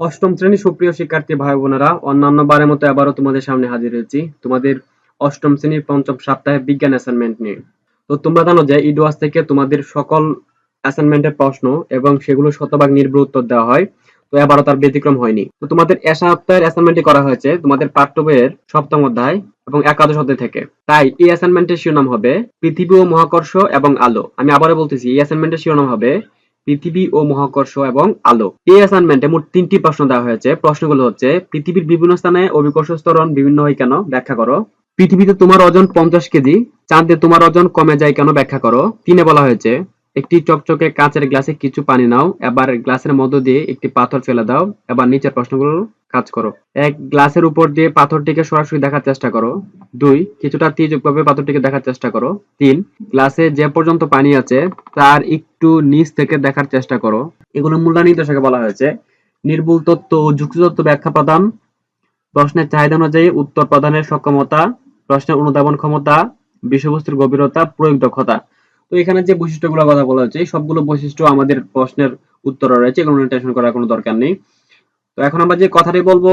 অষ্টম শ্রেণি সুপ্রিয় শিক্ষার্থী ভাই বোনেরা অন্যান্য বারের মতো আবারও তোমাদের সামনে হাজির হয়েছি। তোমাদের অষ্টম শ্রেণির পঞ্চম সপ্তাহে বিজ্ঞান অ্যাসাইনমেন্ট নিয়ে। তো তোমরা জানো যে ইডোয়াস থেকে তোমাদের সকল অ্যাসাইনমেন্টের প্রশ্ন এবং সেগুলো শতভাগ নির্ভুল উত্তর দেওয়া হয়। তো এবারও তার ব্যতিক্রম হয়নি। তো তোমাদের এ সপ্তাহের অ্যাসাইনমেন্টটি করা হয়েছে তোমাদের পাঠ্য বইয়ের সপ্তম অধ্যায় এবং একাদশ অধ্যায় থেকে। তাই এই অ্যাসাইনমেন্টের শিরোনাম হবে পৃথিবী ও মহাকর্ষ এবং আলো। আমি আবারও বলতেছি, এই অ্যাসাইনমেন্টের শিরোনাম হবে পৃথিবী ও মহাকর্ষ এবং আলো। এই অ্যাসাইনমেন্টে মোট তিনটি প্রশ্ন দেওয়া হয়েছে। প্রশ্নগুলো হচ্ছে, পৃথিবীর বিভিন্ন স্থানে অভিকর্ষ স্তরণ বিভিন্ন হয় কেন? ব্যাখ্যা করো। পৃথিবীতে তোমার ওজন পঞ্চাশ কেজি, চাঁদে তোমার ওজন কমে যায় কেন? ব্যাখ্যা করো। তিনে বলা হয়েছে একটি চকচকে কাঁচের গ্লাসে কিছু পানি নাও, এবার গ্লাসের মধ্য দিয়ে একটি পাথর ফেলে দাও, এবার নিচের প্রশ্নগুলো কাজ করো। এক, গ্লাসের উপর দিয়ে পাথরটিকে সরাসরি দেখার চেষ্টা করো। দুই, কিছুটা তীর্যকভাবে পাথরটিকে দেখার চেষ্টা করো। তিন, গ্লাসে যে পর্যন্ত পানি আছে, তার একটু নিচ থেকে দেখার চেষ্টা করো। এগুলো মূল্যায়ন নির্দেশকে বলা হয়েছে। নির্ভুল তত্ত্ব ও যুক্তি তত্ত্ব ব্যাখ্যা প্রদান। প্রশ্নের চাহিদা অনুযায়ী উত্তর প্রদানের সক্ষমতা। প্রশ্নের অনুধাবন ক্ষমতা। বিষয়বস্তুর গভীরতা। প্রয়োগ দক্ষতা। তো এখানে যে বৈশিষ্ট্যগুলো কথা বলা এই সবগুলো বৈশিষ্ট্য আমাদের প্রশ্নের উত্তর রয়েছে এগুলো টেনশন করার কোনো দরকার নেই। তো এখন আমরা যে কথাটি বলব,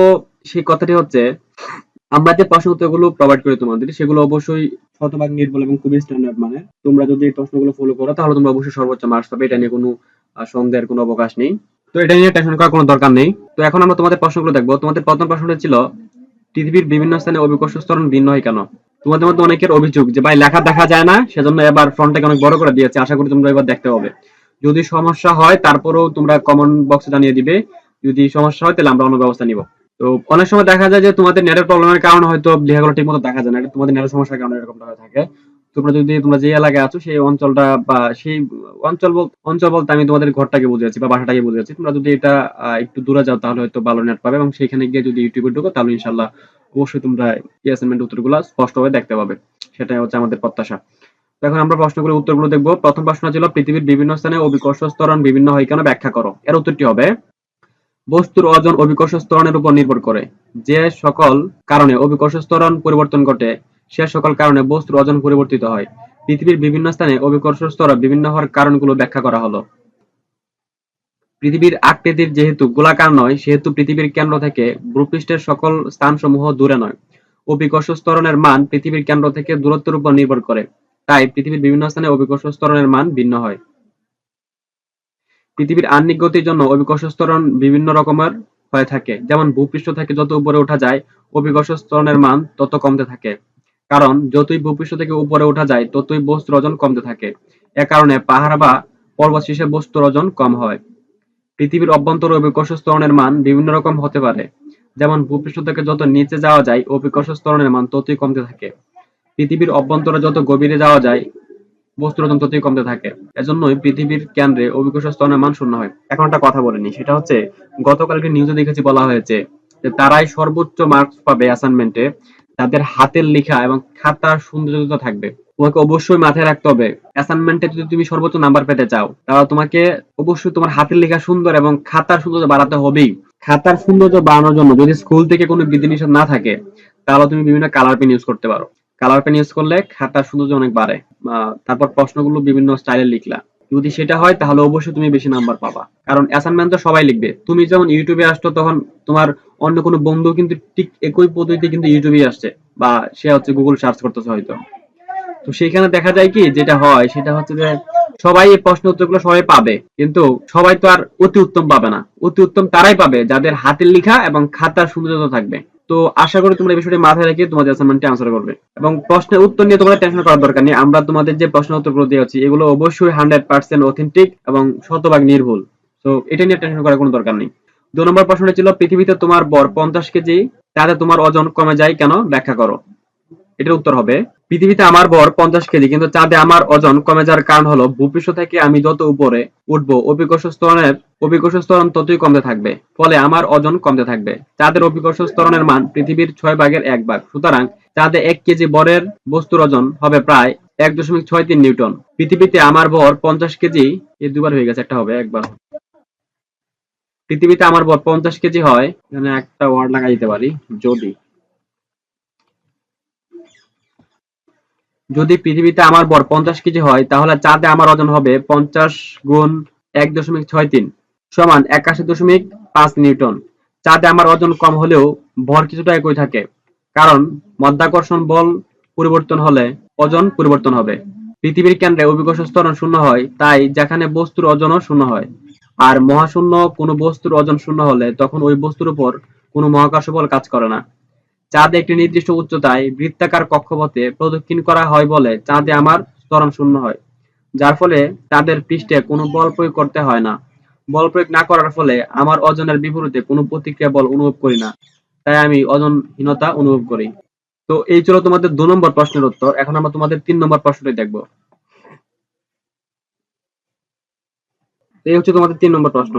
সেই কথাটি হচ্ছে, আমরা যে প্রশ্ন উত্তরগুলো প্রোভাইড করি তোমাদের, সেগুলো অবশ্যই শতভাগ নির্ভুল এবং খুবই স্ট্যান্ডার্ড মানে তোমরা যদি এই প্রশ্নগুলো ফলো করো, তাহলে তোমরা অবশ্যই সর্বোচ্চ মার্কস পাবে, এটা নিয়ে কোনো সন্দেহের কোনো অবকাশ নেই। তো এটা নিয়ে টেনশন করার কোনো দরকার নেই। তো এখন আমরা তোমাদের প্রশ্নগুলো দেখব। তোমাদের প্রথম প্রশ্নটা ছিল, পৃথিবীর বিভিন্ন স্থানে অভিকর্ষ স্তরণ ভিন্ন হয় কেন? তোমাদের মধ্যে অনেকের অভিযোগ যে, ভাই, লেখা দেখা যায় না। সেজন্য এবার ফ্রন্টটাকে অনেক বড় করে দিয়েছে। আশা করি তোমরা এবার দেখতে হবে যদি সমস্যা হয়, তারপরেও তোমরা কমেন্ট বক্সে জানিয়ে দিবে। যদি সমস্যা হয়, তাহলে আমরা অন্য ব্যবস্থা নিব। তো অনেক সময় দেখা যায় যে, তোমাদের নেটের প্রবলেমের কারণে হয়তো লেখাগুলো ঠিক মতো দেখা যায় না। এটা তোমাদের নেটের সমস্যার কারণে এরকমটা হয়ে থাকে। তোমরা যদি, তোমরা যে এলাকায় আছো, সেই অঞ্চলটা বা সেই অঞ্চল অঞ্চল বলতে আমি তোমাদের ঘরটাকে বুঝেছি বা বাসাটাকে বুঝেছি তোমরা যদি এটা একটু দূরে যাও, তাহলে হয়তো ভালো নেট পাবে এবং সেখানে গিয়ে যদি ইউটিউবে ঢুকো, তাহলে ইনশাল্লাহ অবশ্যই তোমরা এই অ্যাসাইনমেন্ট উত্তরগুলো স্পষ্টভাবে দেখতে পাবে। সেটাই হচ্ছে আমাদের প্রত্যাশা। এখন আমরা প্রশ্নগুলোর উত্তরগুলো দেখব। প্রথম প্রশ্ন ছিল, পৃথিবীর বিভিন্ন স্থানে অভিকর্ষ স্তরণ বিভিন্ন হয় কেন ব্যাখ্যা করো? এর উত্তরটি হবে, বস্তুর ওজন অভিকর্ষ স্তরণের উপর নির্ভর করে। যে সকল কারণে অভিকর্ষ স্তরণ পরিবর্তন ঘটে, সে সকল কারণে বস্তুর ওজন পরিবর্তিত হয়। পৃথিবীর বিভিন্ন স্থানে অভিকর্ষ স্তর বিভিন্ন হওয়ার কারণগুলো ব্যাখ্যা করা হলো। পৃথিবীর আকৃতির যেহেতু গোলাকার নয়, সেহেতু পৃথিবীর কেন্দ্র থেকে ভূপৃষ্ঠের সকল স্থানসমূহ দূরে নয়। অভিকর্ষ স্তরণের মান পৃথিবীর কেন্দ্র থেকে দূরত্বের উপর নির্ভর করে, তাই পৃথিবীর বিভিন্ন স্থানে অভিকর্ষ স্তরণের মান ভিন্ন হয়। পৃথিবীর আহ্নিক গতির জন্য অভিকর্ষ স্তরণ বিভিন্ন রকমের হয়ে থাকে। যেমন ভূপৃষ্ঠ থেকে যত উপরে ওঠা যায়, অভিকর্ষ স্তরণের মান তত কমতে থাকে। কারণ, যতই ভূপৃষ্ঠ থেকে উপরে ওঠা যায়, ততই বস্তুর ওজন কমতে থাকে। এ কারণে পাহাড় বা পর্বত শীর্ষে বস্তুর ওজন কম হয়। পৃথিবীর অভ্যন্তরে অভিকর্ষ স্তরণের মান বিভিন্ন রকম হতে পারে। যেমন ভূপৃষ্ঠ থেকে যত নিচে যাওয়া যায় অভিকর্ষ স্তরণের মান ততই কমতে থাকে। পৃথিবীর অভ্যন্তরে যত গভীরে যাওয়া যায় বস্তুর ওজন ততই কমতে থাকে। এজন্যই পৃথিবীর কেন্দ্রে অভিকর্ষ স্তরণের মান শূন্য হয়। এখন একটা কথা বলিনি সেটা হচ্ছে, গতকালকে নিউজে দেখেছি বলা হয়েছে যে তারাই সর্বোচ্চ মার্কস পাবে অ্যাসাইনমেন্টে তাদের হাতের লেখা এবং খাতার সৌন্দর্যতা থাকবে। তোমাকে অবশ্যই মাথায় রাখতে হবে। অ্যাসাইনমেন্টে যদি তুমি সর্বোচ্চ নাম্বার পেতে চাও, তাহলে তোমাকে অবশ্যই তোমার হাতের লেখা সুন্দর এবং খাতার সৌন্দর্য বাড়াতে হবেই। খাতার সৌন্দর্য বাড়ানোর জন্য যদি স্কুল থেকে কোনো বিধিনিষেধ না থাকে, তাহলে তুমি বিভিন্ন কালার পেন ইউজ করতে পারো। কালার পেন ইউজ করলে খাতার সৌন্দর্য অনেক বাড়ে। তারপর প্রশ্নগুলো বিভিন্ন স্টাইলে লিখলা। যদি সেটা হয়, তাহলে অবশ্যই তুমি বেশি নাম্বার পাবা। কারণ অ্যাসাইনমেন্ট তো সবাই লিখবে। তুমি যখন ইউটিউবে আসছো, তখন তোমার অন্য কোনো বন্ধু কিন্তু ঠিক একই পদ্ধতিতে কিন্তু ইউটিউবে আসছে, বা সে হচ্ছে গুগল সার্চ করতেছে হয়তো। তো সেখানে দেখা যায় কি, যেটা হয়, সেটা হচ্ছে যে সবাই এই প্রশ্ন উত্তরগুলো সবাই পাবে। কিন্তু সবাই তো আর অতি উত্তম পাবে না। অতি উত্তম তারাই পাবে যাদের হাতের লেখা এবং খাতার সৌন্দর্য থাকবে। তো আশা করি তোমরা এই বিষয়টি মাথায় রেখে তোমাদের অ্যাসাইনমেন্টে আনসার করবে। এবং প্রশ্নের উত্তর নিয়ে তোমাদের টেনশন করার দরকার নেই। আমরা তোমাদের যে প্রশ্ন উত্তরগুলো দিয়েছি, এগুলো অবশ্যই হান্ড্রেড পার্সেন্ট অথেন্টিক এবং শতভাগ নির্ভুল। তো এটা নিয়ে টেনশন করার কোনো দরকার নেই। দু নম্বর প্রশ্নটা ছিল, পৃথিবীতে তোমার বর পঞ্চাশ কেজি, তাতে তোমার ওজন কমে যায় কেন? ব্যাখ্যা করো। এটার উত্তর হবে, পৃথিবীতে আমার বর পঞ্চাশ কেজি, কিন্তু চাঁদে আমার ওজন কমে যাওয়ার কারণ হলো, ভূপৃষ্ঠ থেকে আমি যত উপরে উঠবো, অভিকর্ষ স্তরণের, অভিকর্ষ স্তরণ ততই কমতে থাকবে, ফলে আমার ওজন কমতে থাকবে। চাঁদের অভিকর্ষ স্তরণের মান পৃথিবীর ছয় ভাগের এক ভাগ, সুতরাং চাঁদে এক কেজি বরের বস্তুর ওজন হবে প্রায় এক দশমিক ছয় তিন নিউটন। পৃথিবীতে আমার ভর পঞ্চাশ কেজি এই দুবার হয়ে গেছে, একটা হবে, একবার। পৃথিবীতে আমার ভর পঞ্চাশ কেজি হয়, এখানে একটা ওয়ার্ড লাগাই দিতে পারি, যদি। যদি পৃথিবীতে আমার ভর পঞ্চাশ কেজি হয়, তাহলে চাঁদে আমার ওজন হবে পঞ্চাশ গুণ এক দশমিক ছয় তিন সমান একাশি দশমিক পাঁচ নিউটন। চাঁদে আমার ওজন কম হলেও ভর কিছুটা একই থাকে, কারণ মধ্যাকর্ষণ বল পরিবর্তন হলে ওজন পরিবর্তন হবে। পৃথিবীর কেন্দ্রে অভিকর্ষ ত্বরণ শূন্য হয়, তাই যেখানে বস্তুর ওজনও শূন্য হয়। আর মহাশূন্য কোনো বস্তুর ওজন শূন্য হলে তখন ওই বস্তুর উপর কোনো মহাকর্ষ বল কাজ করে না। চাঁদে একটি নির্দিষ্ট উচ্চতায় বৃত্তাকার কক্ষপথে প্রদক্ষিণ করা হয় বলে চাঁদে আমার ত্বরণ শূন্য হয়, যার ফলে চাঁদের পৃষ্ঠে কোনো বল প্রয়োগ করতে হয় না। বল প্রয়োগ না করার ফলে আমার ওজনের বিপরীতে কোনো প্রতিক্রিয়া বল অনুভব করি না, তাই আমি ওজনহীনতা অনুভব করি। তো এই ছিল তোমাদের দু নম্বর প্রশ্নের উত্তর, এখন আমরা তোমাদের তিন নম্বর প্রশ্নটি দেখব। এই হচ্ছে তোমাদের তিন নম্বর প্রশ্ন।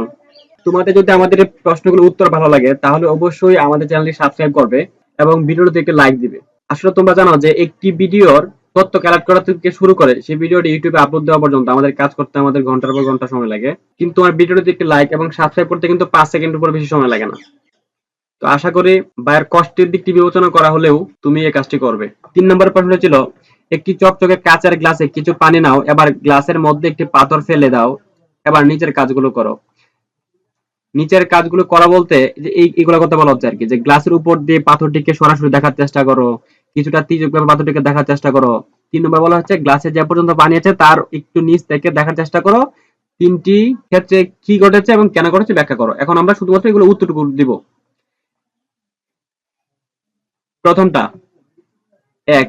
তোমাদের যদি আমাদের এই প্রশ্নগুলোর উত্তর ভালো লাগে, তাহলে অবশ্যই আমাদের চ্যানেলটি সাবস্ক্রাইব করবে। এবং ভিডিওটিতে একটি লাইক দিবে। আসলে তোমরা জানো যে একটি ভিডিওর তথ্য কালেক্ট করা থেকে শুরু করে, সেই ভিডিওটি ইউটিউবে আপলোড দেওয়া পর্যন্ত আমাদের কাজ করতে আমাদের ঘণ্টার পর ঘণ্টা সময় লাগে। কিন্তু আমার ভিডিওটিতে একটি লাইক এবং সাবস্ক্রাইব করতে কিন্তু পাঁচ সেকেন্ড উপর বেশি সময় লাগে না। তো আশা করি ভাইয়ের কষ্টের দিকটি বিবেচনা করা হলেও তুমি এই কাজটি করবে। তিন নম্বর প্রশ্ন ছিল, একটি চকচকে কাঁচের গ্লাসে কিছু পানি নাও, এবার গ্লাসের মধ্যে একটি পাথর ফেলে দাও, এবার নিচের কাজগুলো করো। নিচের কাজগুলো করা বলতে যে এই, এগুলো কথা বলা হচ্ছে আর কি, যে গ্লাসের উপর দিয়ে পাথরটিকে সরাসরি দেখার চেষ্টা করো, কিছুটা তীর্যকভাবে পাথরটিকে দেখার চেষ্টা করো। তিন নম্বর বলা হচ্ছে গ্লাসে যে পর্যন্ত পানি আছে, তার একটু নিচ থেকে দেখার চেষ্টা করো। তিনটি ক্ষেত্রে কি ঘটেছে এবং কেন ঘটেছে ব্যাখ্যা করো। এখন আমরা শুধুমাত্র এগুলো উত্তরটুকু দিব। প্রথমটা, এক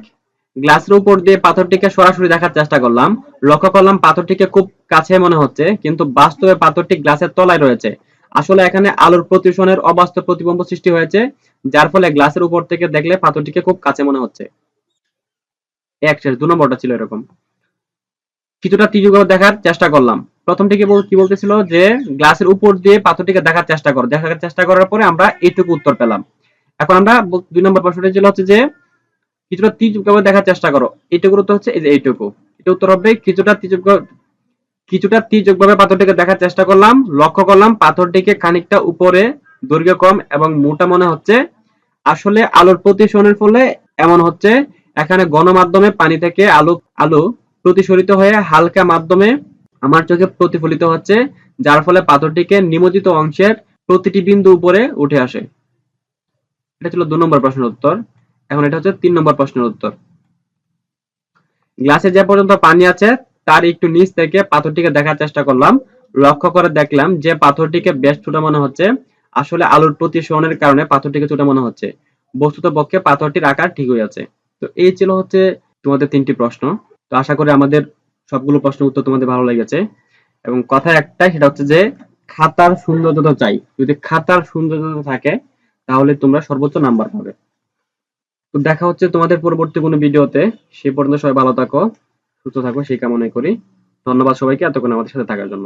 গ্লাসের উপর দিয়ে পাথরটিকে সরাসরি দেখার চেষ্টা করলাম। লক্ষ্য করলাম পাথরটিকে খুব কাছে মনে হচ্ছে, কিন্তু বাস্তবে পাথরটি গ্লাসের তলায় রয়েছে। আসলে এখানে আলোর প্রতিসনের অবাস্তব প্রতিবিম্ব সৃষ্টি হয়েছে, যার ফলে গ্লাসের উপর থেকে দেখলে পাথরটিকে খুব কাছে মনে হচ্ছে। এক শেষ দু নম্বরটা ছিল এরকম। কিছুটা তীর্যভাবে দেখার চেষ্টা করলাম। প্রথমটি কি বলতেছিল যে, গ্লাসের উপর দিয়ে পাথরটিকে দেখার চেষ্টা করো। দেখার চেষ্টা করার পরে আমরা এইটুকু উত্তর পেলাম। এখন আমরা দুই নম্বর প্রশ্নটি ছিল হচ্ছে যে, কিছুটা তীর্যভাবে দেখার চেষ্টা করো। এইটুকুর উত্তর হচ্ছে এই যে এইটুকু। এটা উত্তর হবে কিছুটা তীর্যক কিছুটা তীর্যকভাবে পাথরটিকে দেখার চেষ্টা করলাম। লক্ষ্য করলাম পাথরটিকে খানিকটা উপরে, দৈর্ঘ্য কম এবং মোটা মনে হচ্ছে। আসলে আলোর প্রতিসরণের ফলে এমন হচ্ছে, এখানে গণমাধ্যমে পানি থেকে আলো আলো প্রতিসরিত হয়ে হালকা মাধ্যমে আমার চোখে প্রতিফলিত হচ্ছে, যার ফলে পাথরটিকে নিমজ্জিত অংশের প্রতিটি বিন্দু উপরে উঠে আসে। এটা ছিল দু নম্বর প্রশ্নের উত্তর। এখন এটা হচ্ছে তিন নম্বর প্রশ্নের উত্তর। গ্লাসে যে পর্যন্ত পানি আছে তার একটু নিচ থেকে পাথরটিকে দেখার চেষ্টা করলাম। লক্ষ্য করে দেখলাম যে পাথরটিকে বেশ ছোট মনে হচ্ছে। আসলে আলোর প্রতিসরণের কারণে পাথরটিকে ছোট মনে হচ্ছে। বস্তুত পক্ষে পাথরটির আকার ঠিক হয়ে আছে তো এই ছিল হচ্ছে তোমাদের তিনটি প্রশ্ন। তো আশা করি আমাদের সবগুলো প্রশ্নের উত্তর তোমাদের ভালো লেগেছে। এবং কথা একটাই, সেটা হচ্ছে যে খাতার সৌন্দর্যতা চাই। যদি খাতার সৌন্দর্যতা থাকে, তাহলে তোমরা সর্বোচ্চ নাম্বার পাবে। তো দেখা হচ্ছে তোমাদের পরবর্তী কোনো ভিডিওতে। সে পর্যন্ত সবাই ভালো থাকো। সুস্থ থাকো সেই কামনাই করি। ধন্যবাদ সবাইকে এতক্ষণ আমাদের সাথে থাকার জন্য।